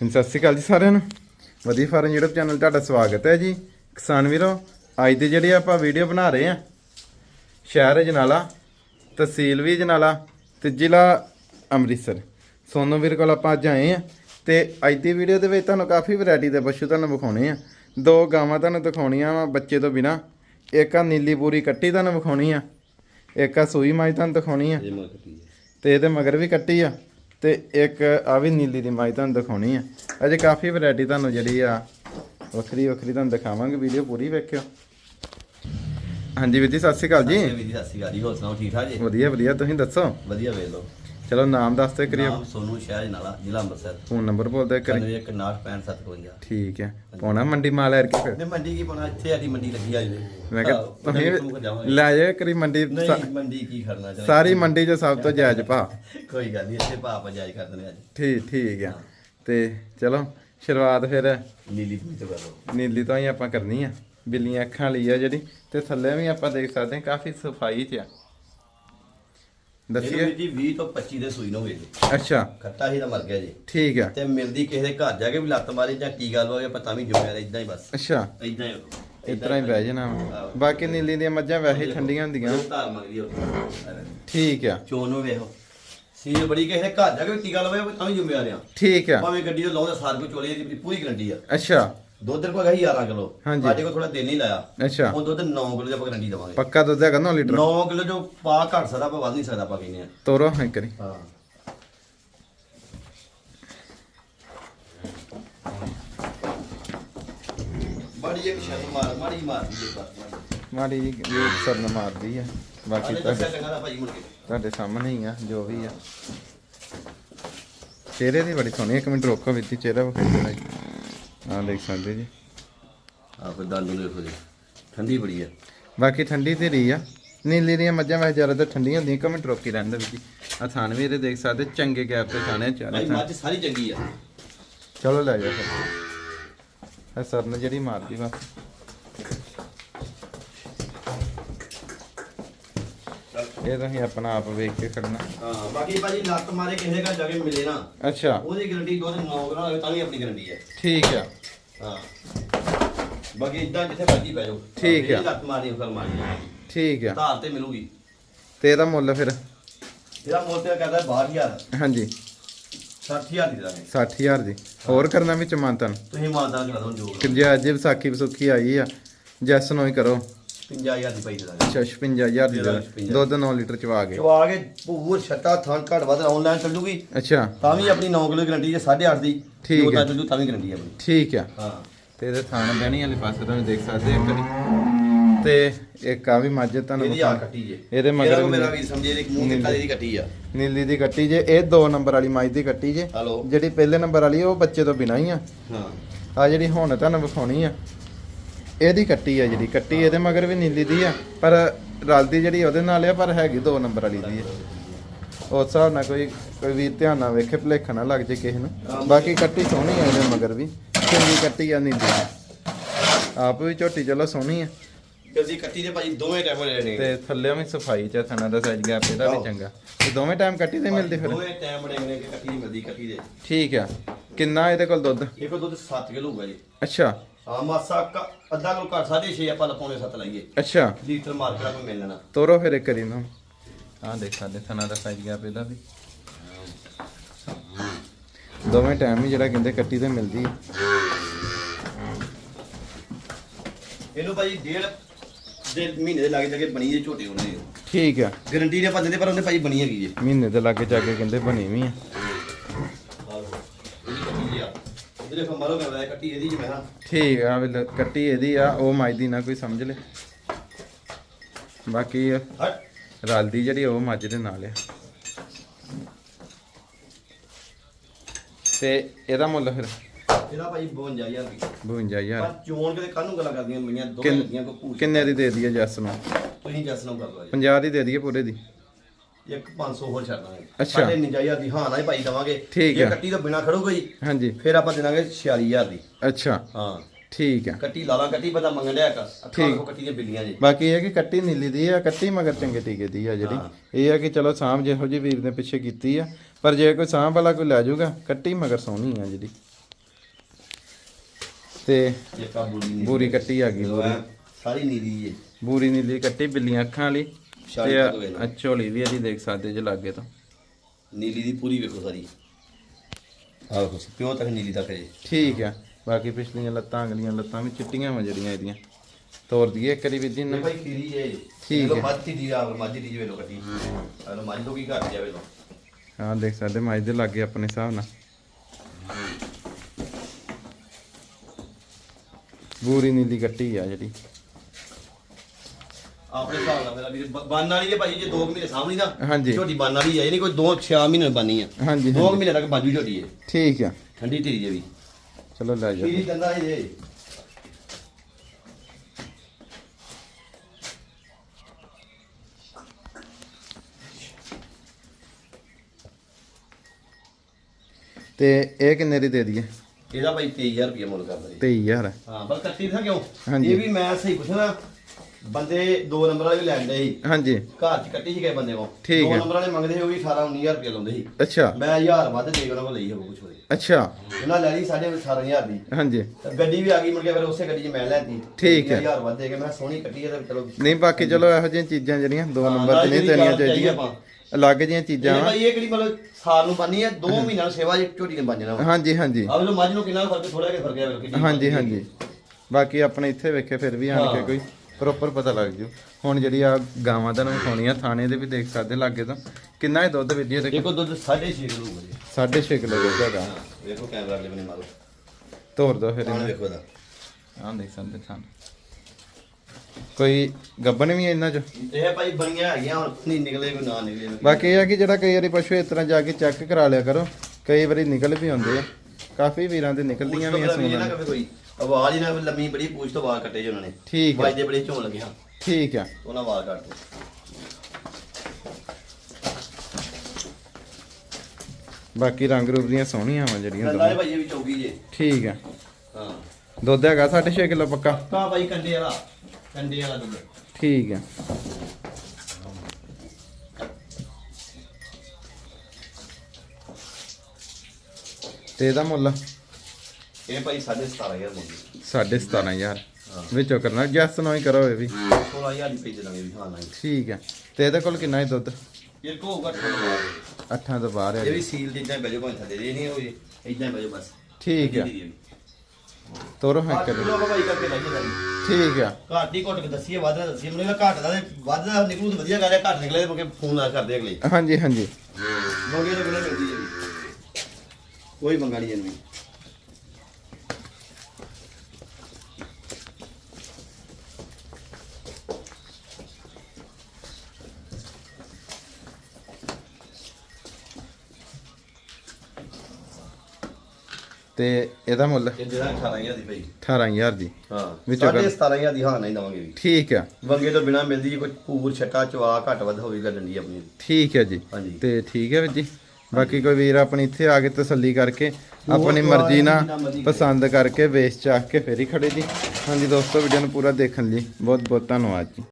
ਹਾਂਜੀ, ਸਤਿ ਸ਼੍ਰੀ ਅਕਾਲ ਜੀ ਸਾਰਿਆਂ ਨੂੰ। ਵਧੀਆ ਫਾਰਮ YouTube ਚੈਨਲ ਤੁਹਾਡਾ ਸਵਾਗਤ ਹੈ ਜੀ। ਕਿਸਾਨ ਵੀਰੋ ਅੱਜ ਦੀ ਜਿਹੜੀ ਆਪਾਂ ਵੀਡੀਓ ਬਣਾ ਰਹੇ ਆ ਸ਼ਹਿਰ ਜਨਾਲਾ ਤਹਿਸੀਲ ਵੀ ਜਨਾਲਾ ਤੇ ਜ਼ਿਲ੍ਹਾ ਅੰਮ੍ਰਿਤਸਰ। ਸੋਨੂ ਵੀਰ ਕੋਲ ਆਪਾਂ ਅੱਜ ਆਏ ਆ ਤੇ ਅੱਜ ਦੀ ਵੀਡੀਓ ਦੇ ਵਿੱਚ ਤੁਹਾਨੂੰ ਕਾਫੀ ਵੈਰਾਈਟੀ ਦੇ ਪਸ਼ੂ ਤੁਹਾਨੂੰ ਵਿਖਾਉਣੇ ਆ ਦੋ ਗਾਵਾਂ ਤੁਹਾਨੂੰ ਦਿਖਾਉਣੀਆਂ ਵਾ ਬੱਚੇ ਤੋਂ ਬਿਨਾ। ਇੱਕ ਆ ਨੀਲੀ ਪੂਰੀ ਕੱਟੀ ਤੁਹਾਨੂੰ ਵਿਖਾਉਣੀ ਆ ਇੱਕ ਆ ਸੂਈ ਮਾਈ ਤੁਹਾਨੂੰ ਦਿਖਾਉਣੀ ਆ। ਤੇ ਇਹਦੇ ਮਗਰ ਵੀ ਕੱਟੀ ਆ। ਤੇ ਇੱਕ ਆ ਵੀ ਨੀਲੀ ਦੀ ਮਾਈ ਤੁਹਾਨੂੰ ਦਿਖਾਉਣੀ ਆ। ਅਜੇ ਕਾਫੀ ਵੈਰਾਈਟੀ ਤੁਹਾਨੂੰ ਜਿਹੜੀ ਆ ਵੱਖਰੀ ਵੱਖਰੀ ਤੁਹਾਨੂੰ ਦਿਖਾਵਾਂਗੇ ਵੀਡੀਓ ਪੂਰੀ ਵੇਖਿਓ। ਹਾਂਜੀ ਵੀਰ ਜੀ ਸਤਿ ਸ਼੍ਰੀ ਅਕਾਲ ਜੀ ਵੀਰ ਜੀ। ਸਤਿ ਸ਼੍ਰੀ ਅਕਾਲ ਜੀ ਹੋਰ ਸੁਣਾਓ ਠੀਕ ਠਾਕ ਜੀ? ਵਧੀਆ ਵਧੀਆ ਤੁਸੀਂ ਦੱਸੋ? ਵਧੀਆ ਵੇਖ ਲਓ। ਚਲੋ ਨਾਮ ਦੱਸ ਦਿਓ ਕਰੀਏ। ਨਾਮ ਸੋਨੂ ਸ਼ਹਿਰ ਨਾਲਾ ਜ਼ਿਲ੍ਹਾ ਅੰਮ੍ਰਿਤਸਰ। ਫੋਨ ਨੰਬਰ ਬੋਲ ਦਿਓ ਕਰੀ। 916557 ਠੀਕ ਹੈ। ਪਾਉਣਾ ਮੰਡੀ ਮਾਲ ਐਰ ਕੇ ਫਿਰ? ਨੇ ਮੰਡੀ ਕੀ ਪਾਉਣਾ? ਇੱਥੇ ਆਦੀ ਮੰਡੀ ਲੱਗੀ ਆ ਜੀ। ਮੈਂ ਕਿਹਾ ਤੁਸੀਂ ਲੈ ਜਾਓ ਕਰੀ ਮੰਡੀ ਨਹੀਂ ਮੰਡੀ ਕੀ ਖੜਨਾ ਚਾਹੀਦਾ ਸਾਰੀ ਮੰਡੀ 'ਚ ਸਭ ਤੋਂ ਜਾਇਜ਼ ਭਾ ਕੋਈ ਗੱਲ ਨਹੀਂ ਇੱਥੇ ਭਾਅ ਜਾਇਜ਼ ਕਰ ਦਿੰਦੇ ਅੱਜ ਠੀਕ ਠੀਕ ਆ ਤੇ ਚਲੋ ਸ਼ੁਰੂਆਤ ਫਿਰ ਨੀਲੀ ਤੋਂ ਕਰ ਨੀਲੀ ਤੋਂ ਹੀ ਆਪਾਂ ਕਰਨੀ ਆ। ਬਿੱਲੀਆਂ ਅੱਖਾਂ ਵਾਲੀ ਆ ਜਿਹੜੀ। ਤੇ ਥੱਲੇ ਵੀ ਆਪਾਂ ਦੇਖ ਸਕਦੇ ਹਾਂ ਕਾਫੀ ਸਫ਼ਾਈ 'ਚ ਆ। ਵੀਰ ਜੀ 20 ਤੋਂ 25 ਦੇ ਸੂਈ ਨੂੰ ਹੋਏ ਜੀ। ਅੱਛਾ। ਖੱਟਾ ਹੀ ਤਾਂ ਮਰ ਗਿਆ ਜੀ। ਠੀਕ ਆ। ਤੇ ਮਿਲਦੀ ਕਿਸੇ ਦੇ ਘਰ ਜਾ ਕੇ ਵੀ ਲੱਤ ਮਾਰੀ ਜਾਂ ਕੀ ਗੱਲ ਹੋਵੇ ਪਤਾ ਵੀ ਜੁਮਿਆ ਇਦਾਂ ਹੀ ਬਸ। ਅੱਛਾ। ਇਦਾਂ ਹੀ ਇਸ ਤਰ੍ਹਾਂ ਹੀ ਬਹਿ ਜਾਣਾ। ਬਾਕੀ ਨੀਲੀ ਦੀਆਂ ਮੱਝਾਂ ਵੈਸੇ ਠੰਡੀਆਂ ਹੁੰਦੀਆਂ। ਧਾਰ ਮੰਗਦੀ ਠੀਕ ਆ। ਚੋਣ ਨੂੰ ਵੇਖੋ। ਸੀਲ ਬੜੀ ਕਿਸੇ ਦੇ ਘਰ ਜਾ ਕੇ ਵੀ ਕੀ ਗੱਲ ਹੋਵੇ ਤਾਂ ਵੀ ਜੁਮਿਆ ਰਿਆ ਠੀਕ ਆ। ਭਾਵੇਂ ਗੱਡੀ ਤੋਂ ਲਾਉਂਦਾ ਸਾਰ ਕੋ ਚੋਲੀ ਦੀ ਪੂਰੀ ਗਰੰਟੀ ਆ। ਅੱਛਾ। ਦੁੱਧ ਕੋਲ ਹੈਗਾ 11 ਕਿਲੋ। ਹਾਂਜੀ। ਸਾਡੇ ਕੋਲ ਥੋੜਾ ਦਿਨ ਨਹੀਂ ਲਾਇਆ। ਅੱਛਾ। ਹੁਣ ਦੁੱਧ 9 ਕਿਲੋ ਦੀ ਆਪਾਂ ਗਰੰਟੀ ਦਵਾਂਗੇ। ਪੱਕਾ ਦੁੱਧ ਹੈਗਾ 9 ਲੀਟਰ? 9 ਕਿਲੋ ਜੋ ਪਾ ਘਟ ਸਕਦਾ ਆਪਾਂ ਵੱਧ ਨਹੀਂ ਸਕਦਾ ਆਪਾਂ ਕਹਿੰਦੇ ਆ ਤੋਰੋ ਹਾਂ ਕਰੀ ਹਾਂ। ਬੜੀ ਇੱਕ ਸ਼ਰਮ ਮਾਰ ਮਾੜੀ ਮਾਰਦੀ ਜੇ ਬਸ। ਮਾੜੀ ਜੀ ਵੇਖ ਸਰਨ ਮਾਰਦੀ ਆ। ਬਾਕੀ ਆਲੇ ਤੁਹਾਡੇ ਦੱਸਿਆ ਚੰਗਾ ਦਾ ਭਾਈ ਮੁੜ ਕੇ। ਤੁਹਾਡੇ ਸਾਹਮਣੇ ਹੀ ਆ ਜੋ ਵੀ ਆ। ਚਿਹਰੇ ਦੀ ਬੜੀ ਸੋਹਣੀ ਇੱਕ ਮਿੰਟ ਰੋਕੋ ਵਿੱਚ ਚਿਹਰਾ ਵਿਖਾਈ। ਜਰਾ ਆ ਦੇਖ ਸਕਦੇ ਜੀ। ਆ ਫਿਰ ਨੂੰ ਦੇਖੋ ਜੀ। ਠੰਡੀ ਬੜੀ ਆ। ਬਾਕੀ ਠੰਡੀ ਤੇ ਰਹੀ ਆ। ਨੀਲੀ ਦੀਆਂ ਮੱਝਾਂ ਵੈਸੇ ਜ਼ਿਆਦਾਤਰ ਠੰਡੀਆਂ ਹੁੰਦੀਆਂ ਇੱਕ ਮਿੰਟ ਰੋਕੀ ਰਹਿੰਦਾ ਵੀ ਜੀ। ਆ ਥਾਨ ਵੀ ਇਹਦੇ ਦੇਖ ਸਕਦੇ ਚੰਗੇ ਗੈਪ ਤੇ ਥਾਣੇ ਚਾਰੇ ਭਾਈ ਮੱਝ ਸਾਰੀ ਚੰਗੀ ਆ। ਚਲੋ ਲੈ ਜਾ ਫਿਰ। ਇਹ ਸਰਨ ਜਿਹੜੀ ਮਾਰਦੀ ਵਾ। ਇਹ ਤਾਂ ਹੀ ਆਪਣਾ ਆਪ ਵੇਖ ਕੇ ਕਰਨਾ ਹਾਂ ਬਾਕੀ ਭਾਜੀ ਲੱਤ ਮਾਰੇ ਕਿਸੇ ਦਾ ਜਾ ਕੇ ਮਿਲੇ ਨਾ ਅੱਛਾ। ਉਹਦੀ ਗਰੰਟੀ ਦੁੱਧ 9 ਕਿਲੋ ਹੋਵੇ ਤਾਂ ਵੀ ਆਪਣੀ ਗਰੰਟੀ ਹੈ। ਠੀਕ ਆ। ਹਾਂ। ਬਾਕੀ ਇਦਾਂ ਜਿੱਥੇ ਮਰਜ਼ੀ ਪੈ ਜਾਓ। ਠੀਕ ਆ। ਲੱਤ ਮਾਰਨੀ ਉਹ ਮਾਰਨੀ ਠੀਕ ਆ। ਧਾਰ ਤੇ ਮਿਲੂਗੀ। ਤੇ ਇਹਦਾ ਮੁੱਲ ਫਿਰ? ਇਹਦਾ ਮੁੱਲ ਤੇ ਕਰਦਾ 62000 ਹਾਂਜੀ। 60000 ਦੀ ਦਾਂਗੇ। 60000 ਦੀ। ਹੋਰ ਕਰਨਾ ਵਿੱਚ ਮੰਤਨ ਤੁਸੀਂ ਮਾਨਦਾਨ ਕਰਾ ਦੋ ਜੋ ਕਿ ਜੇ ਅੱਜ ਵਿਸਾਖੀ ਵਿਸੁਖੀ ਆਈ ਆ ਜੈਸ ਨੂੰ ਹੀ ਕਰੋ। 50000 ਦੀ ਪਾਈ ਦੇ ਦਾਂਗੇ ਅੱਛਾ 56000 ਦੀ ਦੇ। ਦੇ ਦੁੱਧ 9 ਲੀਟਰ ਚਵਾ ਕੇ ਚਵਾ ਕੇ ਪੂਰ ਛੱਟਾ ਥਾਂ ਘੜ ਵੱਧ ਆਨਲਾਈਨ ਚੱਲ ਜੂਗੀ। ਅੱਛਾ। ਤਾਂ ਵੀ ਆਪਣੀ 9 ਕਿਲੋ ਗਰੰਟੀ ਹੈ 8.5 ਦੀ ਠੀਕ ਹੈ। ਚੱਲ ਜੂ ਤਾਂ ਵੀ ਗਰੰਟੀ ਹੈ ਆਪਣੀ। ਠੀਕ ਆ। ਹਾਂ। ਤੇ ਇਹਦੇ ਥਾਣ ਬਹਿਣੀ ਵਾਲੇ ਪਾਸੇ ਤੁਹਾਨੂੰ ਦੇਖ ਸਕਦੇ ਇੱਕ ਵਾਰੀ। ਤੇ ਇੱਕ ਆ ਵੀ ਮੱਝ ਤੁਹਾਨੂੰ ਇਹਦੀ ਆ ਕੱਟੀ ਜੇ। ਇਹਦੇ ਮਗਰ ਮੇਰਾ ਵੀ ਸਮਝੇ ਇੱਕ ਮੂੰਹ ਤੇ ਕਾਲੀ ਦੀ ਕੱਟੀ ਆ। ਨੀਲੀ ਦੀ ਕੱਟੀ ਜੇ। ਇਹ 2 ਨੰਬਰ ਵਾਲੀ ਮੱਝ ਦੀ ਕੱਟੀ ਜੇ। ਜਿਹੜੀ ਪਹਿਲੇ ਨੰਬਰ ਵਾਲੀ ਉਹ ਬੱਚੇ ਤੋਂ ਬਿਨਾਂ ਹੀ ਆ। ਹਾਂ। ਆ ਜਿਹੜੀ ਹੁਣ ਤੁਹਾਨੂੰ ਵਿਖਾਉਣੀ ਆ। ਇਹਦੀ ਕੱਟੀ ਆ ਜਿਹੜੀ, ਕੱਟੀ ਇਹਦੇ ਮਗਰ ਵੀ ਨੀਲੀ ਦੀ ਆ, ਪਰ ਰਲਦੀ ਜਿਹੜੀ ਉਹਦੇ ਨਾਲ ਆ, ਪਰ ਹੈਗੀ 2 ਨੰਬਰ ਵਾਲੀ ਦੀ ਆ। ਉਸ ਹਿਸਾਬ ਨਾਲ ਕੋਈ ਕੋਈ ਵੀ ਧਿਆਨ ਨਾਲ ਵੇਖੇ, ਭੁਲੇਖਾ ਨਾ ਲੱਗ ਜੇ ਕਿਸੇ ਨੂੰ। ਬਾਕੀ ਕੱਟੀ ਸੋਹਣੀ ਆ ਇਹਦੇ ਮਗਰ ਵੀ, ਚੰਗੀ ਕੱਟੀ ਆ ਨੀਲੀ ਦੀ। ਆਪ ਵੀ ਝੋਟੀ ਚਲੋ ਸੋਹਣੀ ਆ। ਜਲਦੀ ਕੱਟੀ ਦੇ ਭਾਜੀ ਦੋਵੇਂ ਟਾਈਮ ਲੈ ਨੇ। ਤੇ ਥੱਲੇ ਵੀ ਸਫ਼ਾਈ ਚ ਥਣਾ ਦਾ ਸਾਈਜ਼ ਗੈਪ ਇਹਦਾ ਵੀ ਚੰਗਾ। ਤੇ ਦੋਵੇਂ ਟਾਈਮ ਕੱਟੀ ਤੇ ਮਿਲਦੇ ਫਿਰ? ਦੋਵੇਂ ਟਾਈਮ ਨੇ ਕਿ ਕੱਟੀ ਦੀ ਮਿਲਦੀ ਕੱਟੀ ਦੇ। ਠੀਕ ਆ। ਕਿੰਨਾ ਇਹਦੇ ਕੋਲ ਦੁੱਧ? ਇੱਕ ਦੁੱਧ 7 ਕਿਲੋ ਹੋਊਗਾ ਜੀ। ਅੱਛਾ। ਹਾਂ ਮਾਸਾ ਕ- ਅੱਧਾ ਕਿਲੋ ਘੱਟ 6.5 ਆਪਾਂ ਲਪਾਉਣੇ 7 ਲਾਈਏ। ਅੱਛਾ। ਲੀਟਰ ਮਾਰਕੀਟ ਨੂੰ ਮਿਲ ਲੈਣਾ। ਤੋਰੋ ਫਿਰ ਇੱਕ ਕਰੀ ਨੂੰ ਆਹ ਦੇਖ ਸਕਦੇ ਥਣਾ ਦਾ ਸਾਈਜ਼ ਗੈਪ ਇਹਦਾ ਵੀ। ਦੋਵੇਂ ਟਾਈਮ ਹੀ ਜਿਹੜਾ ਕਹਿੰਦੇ ਕੱਟੀ ਤੇ ਮਿਲਦੀ ਆ। ਇਹਨੂੰ ਭਾਜੀ ਡੇਢ ਦੇ ਮਹੀਨੇ ਦੇ ਲਾਗੇ ਜਾ ਕੇ ਬਣੀ ਜੇ ਝੋਟੇ ਉਹਨੇ ਠੀਕ ਆ। ਗਰੰਟੀ ਨੇ ਆਪਾਂ ਦਿੰਦੇ ਪਰ ਉਹਨੇ ਭਾਜੀ ਬਣੀ ਹੈਗੀ ਜੀ। ਮਹੀਨੇ ਦੇ ਲਾਗੇ ਜਾ ਕੇ ਕਹਿੰਦੇ ਬਣੀ ਵੀ ਆ। ਇਹਦੀ ਫਾ ਮਾਰੋ ਮੈਂ ਕੱਟੀ ਇਹਦੀ ਜੀ ਮੈਂ ਹਾਂ ਠੀਕ ਆ ਵੀ ਕੱਟੀ ਇਹਦੀ ਆ ਉਹ ਮੱਝ ਦੀ ਨਾ ਕੋਈ ਸਮਝ ਲੈ। ਬਾਕੀ ਰਲਦੀ ਜਿਹੜੀ ਉਹ ਮੱਝ ਦੇ ਨਾਲ ਆ। ਤੇ ਇਹਦਾ ਮੁੱਲ ਫਿਰ? ਇਹਦਾ ਭਾਜੀ 52000 ਦੀ। 52000 ਪਰ ਚੋਣ ਕਿਤੇ ਕਾਹਨੂੰ ਗੱਲਾਂ ਕਰਦੀਆਂ ਮਈਆਂ ਦੋਵੇਂ ਕਿੰਨ- ਲੱਗੀਆਂ ਕੋ ਪੂਛ ਕਿੰਨੇ ਦੀ ਦੇ ਦਈਏ ਜੱਸ ਨੂੰ ਤੁਸੀਂ ਜੱਸ ਨੂੰ ਕਰ ਲਓ ਜੀ। 50 ਦੀ ਦੇ ਦਈਏ ਪੂਰੇ ਦੀ। ਇੱਕ 500 ਹੋਰ ਛੱਡ ਦਾਂਗੇ। ਅੱਛਾ। 59000 ਦੀ ਹਾਂ ਨਾ ਹੀ ਭਾਈ ਦਵਾਂਗੇ। ਠੀਕ ਜੇ ਹੈ। ਕੱਟੀ ਤੋਂ ਬਿਨਾ ਖੜੂਗਾ ਜੀ ਹਾਂਜੀ। ਫਿਰ ਆਪਾਂ ਦੇ ਦਾਂਗੇ 46000 ਦੀ। ਅੱਛਾ। ਹਾਂ। ਠੀਕ ਆ। ਕੱਟੀ ਲਾਲਾ ਕੱਟੀ ਬੰਦਾ ਮੰਗਣ ਡਿਆ ਕਰ ਅੱਖਾਂ ਠੀਕ। ਕੱਟੀ ਦੀਆਂ ਬਿੱਲੀਆਂ ਜੀ। ਬਾਕੀ ਇਹ ਹੈ ਕਿ ਕੱਟੀ ਨੀਲੀ ਦੀ ਆ ਕੱਟੀ ਮਗਰ ਚੰਗੇ ਟੀਕੇ ਦੀ ਆ ਜਿਹੜੀ। ਹਾਂ। ਇਹ ਆ ਕਿ ਚਲੋ ਸਾਂਭ ਜਿਹੋ ਜੀ ਵੀਰ ਨੇ ਪਿੱਛੇ ਕੀਤੀ ਆ। ਪਰ ਜੇ ਕੋਈ ਸਾਂਭ ਵਾਲਾ ਕੋਈ ਲੈ ਜਾਊਗਾ ਕੱਟੀ ਮਗਰ ਸੋਹਣੀ ਆ ਜਿਹੜੀ। ਤੇ ਬੂਰੀ ਬੂਰੀ ਕੱਟੀ ਆ ਗਈ ਲੋ ਬੂਰੀ। ਸਾਰੀ ਨੀਲੀ ਹੈ ਬੂਰੀ ਨੀਲੀ ਕੱਟੀ ਬਿੱਲੀਆਂ ਅੱਖਾਂ ਵਾਲੀ ਤੇ। ਆ ਝੋਲੀ ਵੀ ਇਹਦੀ ਦੇਖ ਸਕਦੇ ਜੇ ਲਾਗੇ ਤੋਂ। ਨੀਲੀ ਦੀ ਪੂਰੀ ਵੇਖੋ ਸਾਰੀ। ਆਹ ਵੇਖੋ ਪਿਓ ਤੱਕ ਨੀਲੀ ਤੱਕ ਹੈ ਠੀਕ ਆ ਬਾਕੀ ਪਿਛਲੀਆਂ ਲੱਤਾਂ ਅਗਲੀਆਂ ਲੱਤਾਂ ਵੀ ਚਿੱਟੀਆਂ ਵਾ ਜਿਹੜੀਆਂ ਇਹਦੀਆਂ। ਤੋਰ ਦਈਏ ਇੱਕ ਵਾਰੀ ਵੀ ਜੀ ਇਹ ਨਾ ਭਾਈ ਖੀਰੀ ਹੈ ਠੀਕ ਲੋ ਹੈ। ਮੱਝ ਦੀ ਆ ਮੱਝ ਦੀ ਵੇਲੋ ਕੱਟੀ। ਆ ਲੋ ਮੱਝ ਤੋਂ ਕੀ ਘੱਟ ਜਾਵੇ ਲੋ ਹਾਂ ਦੇਖ ਸਕਦੇ ਮਾਈ ਦੇ ਲਾਗੇ ਆਪਣੇ ਹਿਸਾਬ ਨਾਲ। ਬੂਰੀ ਨੀਲੀ ਕੱਟੀ ਆ ਜਿਹੜੀ। ਆਪਣੇ ਹਿਸਾਬ ਨਾਲ ਮੇਰਾ ਵੀਰ ਬ- ਬੰਨ ਵਾਲੀ ਹੈ ਭਾਈ ਜੇ 2 ਮਹੀਨੇ ਸਾਹਮਣੀ ਨਾ ਹਾਂਜੀ। ਝੋਟੀ ਬੰਨ ਵਾਲੀ ਹੈ ਨਹੀਂ ਕੋਈ 2 6 ਮਹੀਨੇ ਬੰਨੀ ਆ। ਹਾਂਜੀ 2 ਹਾਂਜੀ। ਮਹੀਨੇ ਤੱਕ ਬਾਜੂ ਝੋਟੀ ਹੈ ਠੀਕ ਆ। ਠੰਡੀ ਧੀਰੀ ਜੇ ਵੀ। ਚਲੋ ਲੈ ਜਾ ਖੀਰੀ ਕੰਦਾ ਹੈ ਜੇ। ਤੇ ਇਹ ਕਿੰਨੇ ਦੀ ਦੇ ਦਈਏ? ਇਹਦਾ ਭਾਈ 23000 ਰੁਪਏ ਮੁੱਲ ਕਰਦਾ ਜੀ। 23000 ਹਾਂ। ਪਰ ਕੱਟੀ ਥਾ ਕਿਉਂ? ਹਾਂਜੀ। ਇਹ ਵੀ ਮੈਂ ਸਹੀ ਪੁੱਛਣਾ ਬੰਦੇ ਦੋ ਨੰਬਰ ਵਾਲੇ ਵੀ ਲੈਣ ਦੇ ਸੀ। ਹਾਂਜੀ। ਘਰ ਚ ਕੱਟੀ ਸੀ ਗਏ ਬੰਦੇ ਕੋ ਠੀਕ ਦੋ ਹੈ। ਨੰਬਰ ਵਾਲੇ ਮੰਗਦੇ ਸੀ ਉਹ ਵੀ 18 19000 ਰੁਪਏ ਲਾਉਂਦੇ ਸੀ। ਅੱਛਾ। ਮੈਂ 1000 ਵੱਧ ਦੇ ਕੇ ਉਹਨਾਂ ਕੋਲ ਲਈ ਹੋ ਕੁਛ ਹੋਏ ਅੱਛਾ। ਉਹਨਾਂ ਲੈ ਲਈ ਸਾਢੇ 18000 ਦੀ। ਹਾਂਜੀ। ਤੇ ਗੱਡੀ ਵੀ ਆ ਗਈ ਮੁੜ ਕੇ ਫਿਰ ਉਸੇ ਗੱਡੀ 'ਚ ਮੈਂ ਲੈਂਦੀ। ਠੀਕ ਹੈ। 1000 ਵੱਧ ਦੇ ਕੇ ਮੈਂ ਸੋਹਣੀ ਕੱਟੀ ਹੈ ਤੇ ਚਲੋ। ਨਹੀਂ ਬਾਕੀ ਚਲੋ ਇਹੋ ਜਿਹੀਆਂ ਚੀਜ਼ਾਂ ਜਿਹੜੀਆਂ ਦੋ ਹਾਂ, ਨੰਬਰ ਤੇ ਨਹੀਂ ਦੇਣੀਆਂ ਚਾਹੀਦੀਆਂ। ਆਪਾਂ। ਅਲੱਗ ਜਿਹੀਆਂ ਚੀਜ਼ਾਂ। ਇਹ ਭਾਈ ਇਹ ਕਿਹੜੀ ਮਤਲਬ ਸਾਲ ਨੂੰ ਬੰਨੀ ਹੈ 2 ਮਹੀਨਿਆਂ ਨੂੰ ਸੇਵਾ ਜੇ ਝੋਟੀ ਨੇ ਬਣ ਜਾਣਾ ਹਾਂਜੀ ਹਾਂਜੀ। ਆ ਲੋ ਮੱਝ ਨੂੰ ਕਿੰਨਾ ਫ਼ਰਕ ਥੋੜਾ ਜਿਹਾ ਫ਼ਰਕ ਹੈ ਕਿੰਨੀ ਹਾਂਜੀ ਹਾਂਜੀ। ਬਾਕੀ ਆਪਣੇ ਇੱਥੇ ਵੇਖੇ ਫਿਰ ਵੀ ਆਣ ਕੇ। ਕੋਈ ਪ੍ਰੋਪਰ ਪਤਾ ਲੱਗ ਜੂ। ਹੁਣ ਜਿਹੜੀ ਆ ਗਾਵਾਂ ਦਾ ਨੂੰ ਵਿਖਾਉਣੀਆਂ ਥਾਣੇ ਦੇ ਵੀ ਦੇਖ ਸਕਦੇ ਲਾਗੇ ਤੋਂ। ਕਿੰਨਾ ਇਹ ਦੁੱਧ ਇਹਦੇ ਦੇਖੋ। ਦੁੱਧ 6.5 ਕਿਲੋ ਹੋ ਗਿਆ 6.5 ਕਿਲੋ ਦੁੱਧ ਹੈਗਾ। ਵੇਖੋ ਕੈਮਰਾ ਅਗਲੇ ਬਨੇ ਮਾਰੋ। ਤੋਰ ਦੋ ਫਿਰ ਇਹਨੂੰ। ਵੇਖੋ ਦਾ ਆਹ ਦੇਖ ਸਕਦੇ ਥਾਂ ਕੋਈ ਗੱਬਨ ਵੀ ਹੈ ਇਹਨਾਂ ਚ? ਇਹ ਭਾਈ ਬਣੀਆਂ ਹੈਗੀਆਂ ਹੁਣ ਨਹੀਂ ਨਿਕਲੇ ਕੋਈ ਨਾ ਨਿਕਲੇ ਬਾਕੀ ਇਹ ਆ ਕਿ ਜਿਹੜਾ ਕਈ ਵਾਰੀ ਪਸ਼ੂ ਇਸ ਤਰ੍ਹਾਂ ਜਾ ਕੇ ਚੈੱਕ ਕਰਾ ਲਿਆ ਕਰੋ ਕਈ ਵਾਰੀ ਨਿਕਲ ਵੀ ਆਉਂਦੇ ਆ। ਕਾਫੀ ਵੀਰਾਂ ਦੇ ਨਿਕਲਦੀਆਂ ਵੀ ਆ ਨਾ ਸੋਨਾਂ ਕਵੇ ਕੋਈ। ਆਵਾਜ਼ ਹੀ ਨਾ ਲੰਮੀ ਬੜੀ ਪੂਛ ਤੋਂ ਵਾਲ ਕੱਟੇ ਜੀ ਉਹਨਾਂ ਨੇ। ਠੀਕ ਹੈ ਵਾਜਦੇ ਬੜੇ ਝੋਣ ਲੱਗੇ ਹਾਂ ਠੀਕ ਆ। ਉਹਨਾਂ ਵਾਲ ਕੱਟ ਦੋ। ਬਾਕੀ ਰੰਗ ਰੂਪ ਦੀਆਂ ਸੋਹਣੀਆਂ ਵਾ ਜਿਹੜੀਆਂ ਦੋਵੇਂ। ਭਾਈ ਇਹ ਵੀ ਚੌਗੀ ਜੇ। ਠੀਕ ਆ। ਹਾਂ। ਦੁੱਧ ਹੈਗਾ 6.5 ਕਿਲੋ ਪੱਕਾ? ਕਾ ਭਾਈ ਕੰਡੇ ਵਾਲਾ। ਕੰਡੇ ਵਾਲਾ ਦੁੱਧ। ਠੀਕ ਆ ਤੇ ਇਹਦਾ ਮੁੱਲ? ਇਹ ਭਾਈ 17500 ਮੁੰਡੀ 17500 ਹਾਂ। ਵਿੱਚੋਂ ਕਰਨਾ ਜੈਸ ਨੂੰ ਹੀ ਕਰੋ ਇਹ ਵੀ। 16000 ਦੀ ਪਈ ਦੇ ਦਾਂਗੇ ਵੀ ਹਾਂ ਨਹੀਂ ਠੀਕ ਆ ਤੇ ਇਹਦੇ ਕੋਲ ਕਿੰਨਾ ਹੈ ਦੁੱਧ? ਇਹ ਕੋ ਹੋਊਗਾ ਠੰਡਾ ਅੱਠਾਂ ਤੋਂ ਬਾਹਰ ਹੈ ਇਹ ਵੀ ਸੀਲ ਜਿੱਦਾਂ ਬੈਜੋ ਭਾਂ ਥੱਲੇ ਇਹ ਨਹੀਂ ਹੋਈ ਇਦਾਂ ਬੈਜੋ ਬਸ। ਠੀਕ ਆ ਤੋਰੋ ਹਾਂ ਕਰੇ ਕਿਲੋ ਭਾਈ ਕਰਕੇ ਲਾਈਏ ਸਾਰੀ। ਠੀਕ ਆ। ਘੱਟ ਹੀ ਘੁੱਟ ਕੇ ਦੱਸੀਏ ਵੱਧ ਨਾ ਦੱਸੀਏ। ਮੈਨੂੰ ਇਹਦਾ ਘੱਟ ਦਾ ਤੇ ਵੱਧ ਦਾ ਨਿਕਲੂ ਤਾਂ ਵਧੀਆ ਗੱਲ ਹੈ ਘੱਟ ਨਿਕਲੇ ਤੇ ਫੋਨ ਨਾ ਕਰਦੇ ਅਗਲੇ। ਹਾਂਜੀ ਹਾਂਜੀ। ਮੰਗੇ ਤਾਂ ਬਿਨਾਂ ਮਿਲਦੀ ਹੈ ਕੋਈ ਮੰਗਾ ਨਹੀਂ ਇਹਨੂੰ ਤੇ ਇਹਦਾ ਮੁੱਲ ਇਹ ਜਿਹੜਾ 18000 ਦੀ ਪਈ। 18000 ਦੀ। ਹਾਂ। ਵਿੱਚੋਂ ਸਾਢੇ ਕਰ- 17000 ਦੀ ਹਾਂ ਨਹੀਂ ਦਵਾਂਗੇ ਵੀ। ਠੀਕ ਆ। ਵੰਗੇ ਤੋਂ ਬਿਨਾ ਮਿਲਦੀ ਕੋਈ ਪੂਰ ਛੱਟਾ ਚਵਾ ਘੱਟ ਵੱਧ ਹੋਵੇਗਾ ਡੰਡੀ ਆਪਣੀ। ਠੀਕ ਹੈ ਜੀ। ਤੇ ਠੀਕ ਹੈ ਵੀਰ ਜੀ। ਬਾਕੀ ਕੋਈ ਵੀਰ ਆਪਣੀ ਇੱਥੇ ਆ ਕੇ ਤਸੱਲੀ ਕਰਕੇ ਆਪਣੀ ਮਰਜ਼ੀ ਨਾਲ ਪਸੰਦ ਕਰਕੇ ਵੇਚ ਚਾਕ ਕੇ ਫੇਰ ਹੀ ਖੜੇ ਜੀ। ਹਾਂਜੀ ਦੋਸਤੋ ਵੀਡੀਓ ਨੂੰ ਪੂਰਾ ਦੇਖਣ ਲਈ ਬਹੁਤ ਬਹੁਤ ਧੰਨਵਾਦ ਜੀ।